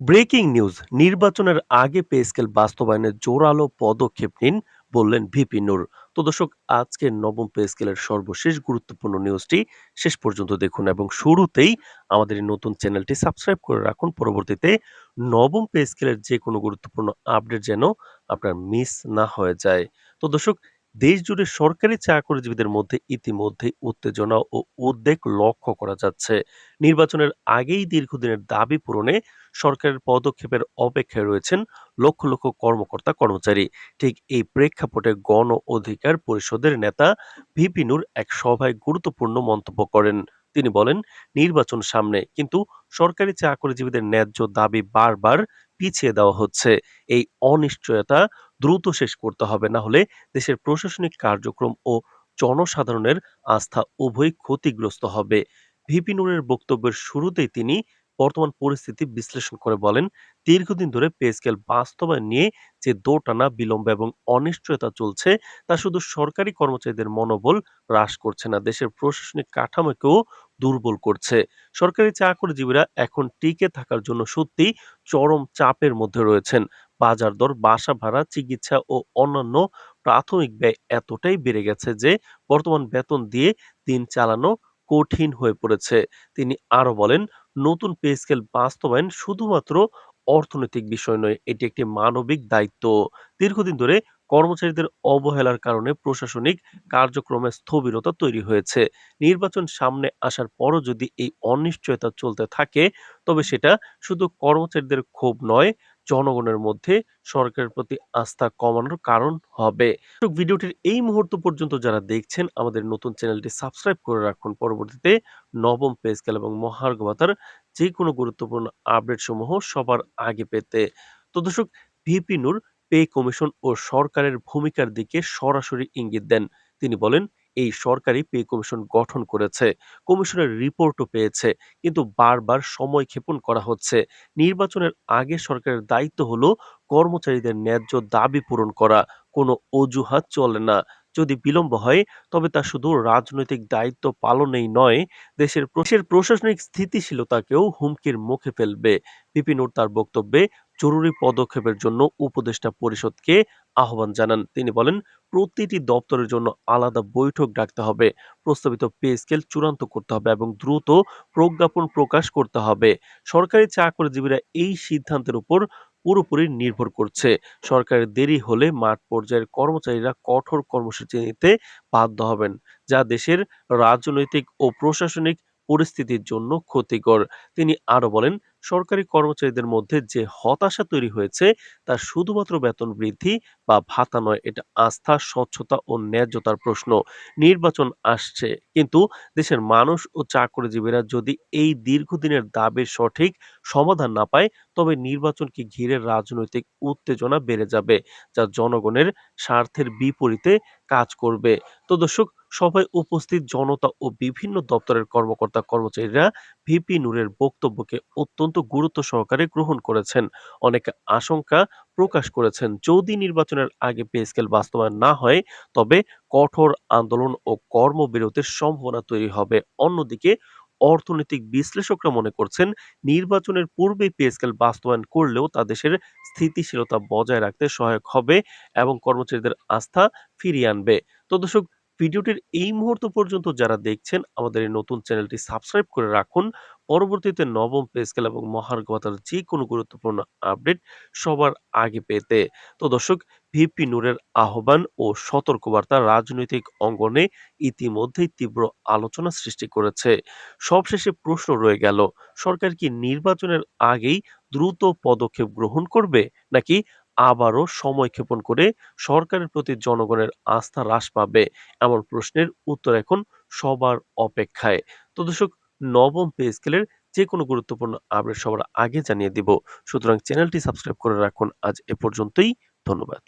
Breaking news, নির্বাচনের আগে pay scale বাস্তবায়নের জোরালো পদক্ষেপ নিন, বললেন ভিপি নূর। তো দর্শক আজকের নবম পে স্কেলের সর্বশেষ গুরুত্বপূর্ণ নিউজটি শেষ পর্যন্ত দেখুন এবং শুরুতেই আমাদের এই নতুন চ্যানেলটি সাবস্ক্রাইব করে রাখুন। পরবর্তীতে নবম পে স্কেলের যে কোনো গুরুত্বপূর্ণ আপডেট যেন আপনার মিস না হয়ে যায়। তো দর্শক দেশ জুড়ে সরকারি চাকরিজীবীদের মধ্যে ইতিমধ্যেই উত্তেজনা ও উদ্বেগ লক্ষ্য করা যাচ্ছে। নির্বাচনের আগেই দীর্ঘদিনের দাবি পূরণে সরকারের পদক্ষেপের অপেক্ষায় রয়েছেন লক্ষ লক্ষ কর্মকর্তা কর্মচারী। ঠিক এই প্রেক্ষাপটে গণ অধিকার পরিষদের নেতা ভিপি নূর এক সভায় গুরুত্বপূর্ণ মন্তব্য করেন। তিনি বলেন, নির্বাচন সামনে, কিন্তু সরকারি চাকরিজীবীদের ন্যায্য দাবি বারবার পিছিয়ে দেওয়া হচ্ছে। এই অনিশ্চয়তা দ্রুত শেষ করতে হবে, না হলে দেশের প্রশাসনিক কার্যক্রম ও জনসাধারণের আস্থা উভয় ক্ষতিগ্রস্ত হবে। ভিপি নুরের বক্তব্যের শুরুতেই তিনি বর্তমান পরিস্থিতি বিশ্লেষণ করে বলেন, দীর্ঘদিন ধরে পে স্কেল বাস্তবায়ন নিয়ে যে দোটানা বিলম্ব এবং অনিশ্চয়তা চলছে, তা শুধু সরকারি কর্মচারীদের মনোবল হ্রাস করছে না, দেশের প্রশাসনিক কাঠামোকেও দুর্বল করছে। সরকারি চাকরিজীবীরা এখন টিকে থাকার জন্য সত্যি চরম চাপের মধ্যে রয়েছেন। বাজার দর, বাসা ভাড়া, চিকিৎসা ও অন্যান্য প্রাথমিক ব্যয় এতটাই বেড়ে গেছে যে বর্তমান বেতন দিয়ে দিন চালানো কঠিন হয়ে পড়েছে। তিনি আরও বলেন, নতুন পে স্কেল বাস্তবায়ন শুধুমাত্র অর্থনৈতিক বিষয় নয়, এটি একটি মানবিক দায়িত্ব। দীর্ঘদিন ধরে কর্মচারীদের অবহেলার কারণে প্রশাসনিক কার্যক্রমে স্থবিরতা তৈরি হয়েছে। নির্বাচন সামনে আসার পরও যদি এই অনিশ্চয়তা চলতে থাকে, তবে সেটা শুধু কর্মচারীদের ক্ষোভ নয় জনগণের মধ্যে সরকারের প্রতি আস্থা কমানোর কারণ হবে। ভিডিওটির এই মুহূর্ত পর্যন্ত যারা দেখছেন, আমাদের নতুন চ্যানেলটি সাবস্ক্রাইব করে রাখুন। পরবর্তীতে নবম পে স্কেল এবং মহার্ঘ ভাতার যে কোনো গুরুত্বপূর্ণ আপডেট সমূহ সবার আগে পেতে। তো দর্শক, ভিপি নূর পে কমিশন ও সরকারের ভূমিকার দিকে সরাসরি ইঙ্গিত দেন। তিনি বলেন এই সরকারি পে কমিশন গঠন করেছে। কমিশনের রিপোর্টও পেয়েছে। কিন্তু বারবার সময় ক্ষেপণ করা হচ্ছে। নির্বাচনের আগে সরকারের দায়িত্ব হলো কর্মচারীদের ন্যায্য দাবি পূরণ করা। কোনো অজুহাত চলে না। যদি বিলম্ব হয়, তবে তা শুধু রাজনৈতিক দায়িত্ব পালনেই নয়, দেশের দেশের প্রশাসনিক স্থিতিশীলতাকেও হুমকির মুখে ফেলবে। বিপিন তার বক্তব্যে জরুরি পদক্ষেপের জন্য উপদেষ্টা পরিষদকে আহ্বান জানান। তিনি বলেন, প্রতিটি দপ্তরের জন্য আলাদা বৈঠক ডাকতে হবে, প্রস্তাবিত পে স্কেল চূড়ান্ত করতে হবে এবং দ্রুত প্রজ্ঞাপন প্রকাশ করতে হবে। সরকারি চাকরিজীবীরা এই সিদ্ধান্তের উপর পুরোপুরি নির্ভর করছে। সরকারের দেরি হলে মাঠ পর্যায়ের কর্মচারীরা কঠোর কর্মসূচি নিতে বাধ্য হবেন, যা দেশের রাজনৈতিক ও প্রশাসনিক পরিস্থিতির জন্য ক্ষতিকর। তিনি আরও বলেন সরকারি কর্মচারীদের মধ্যে যে হতাশা তৈরি হয়েছে, তা শুধুমাত্র বেতন বৃদ্ধি বা ভাতা নয়, এটা আস্থা, স্বচ্ছতা ও ন্যায্যতার প্রশ্ন। নির্বাচন আসছে, কিন্তু দেশের মানুষ ও চাকরিজীবীরা যদি এই দীর্ঘদিনের দাবির সঠিক সমাধান না পায় তবে নির্বাচনকে ঘিরে রাজনৈতিক উত্তেজনা বেড়ে যাবে, যা জনগণের স্বার্থের বিপরীতে কাজ করবে। তো দর্শক, সভায় উপস্থিত জনতা ও বিভিন্ন দপ্তরের কর্মকর্তা কর্মচারীরা ভিপি নূরের বক্তব্যকে অত্যন্ত গুরুত্ব সহকারে গ্রহণ করেছেন। অনেকে আশঙ্কা প্রকাশ করেছেন, যদি নির্বাচনের আগে পে স্কেল বাস্তবায়ন না হয়, তবে কঠোর আন্দোলন ও কর্মবিরতির সম্ভাবনা তৈরি হবে। অন্যদিকে অর্থনৈতিক বিশ্লেষকরা মনে করছেন, নির্বাচনের পূর্বে পে স্কেল বাস্তবায়ন করলেও তা দেশের স্থিতিশীলতা বজায় রাখতে সহায়ক হবে এবং কর্মচারীদের আস্থা ফিরিয়ে আনবে। তো দর্শক, ভিডিওটির এই মুহূর্ত পর্যন্ত যারা দেখছেন, আমাদের এই নতুন চ্যানেলটি সাবস্ক্রাইব করে রাখুন। পরবর্তীতে নবম পে স্কেল এবং মহার্ঘ ভাতার যে কোনো গুরুত্বপূর্ণ আপডেট সবার আগে পেতে। তো দর্শক ভিপি নূরের আহ্বান ও সতর্কবার্তা রাজনৈতিক অঙ্গনে ইতিমধ্যেই তীব্র আলোচনা সৃষ্টি করেছে। সবশেষে প্রশ্ন রয়ে গেল, সরকার কি নির্বাচনের আগেই দ্রুত পদক্ষেপ গ্রহণ করবে নাকি আবারও সময় ক্ষেপণ করে সরকারের প্রতি জনগণের আস্থা হ্রাস পাবে? এমন প্রশ্নের উত্তর এখন সবার অপেক্ষায়। তো দর্শক, নবম পে স্কেলের যে কোনো গুরুত্বপূর্ণ আপডেট সবার আগে জানিয়ে দিব। সুতরাং চ্যানেলটি সাবস্ক্রাইব করে রাখুন। আজ এ পর্যন্তই, ধন্যবাদ।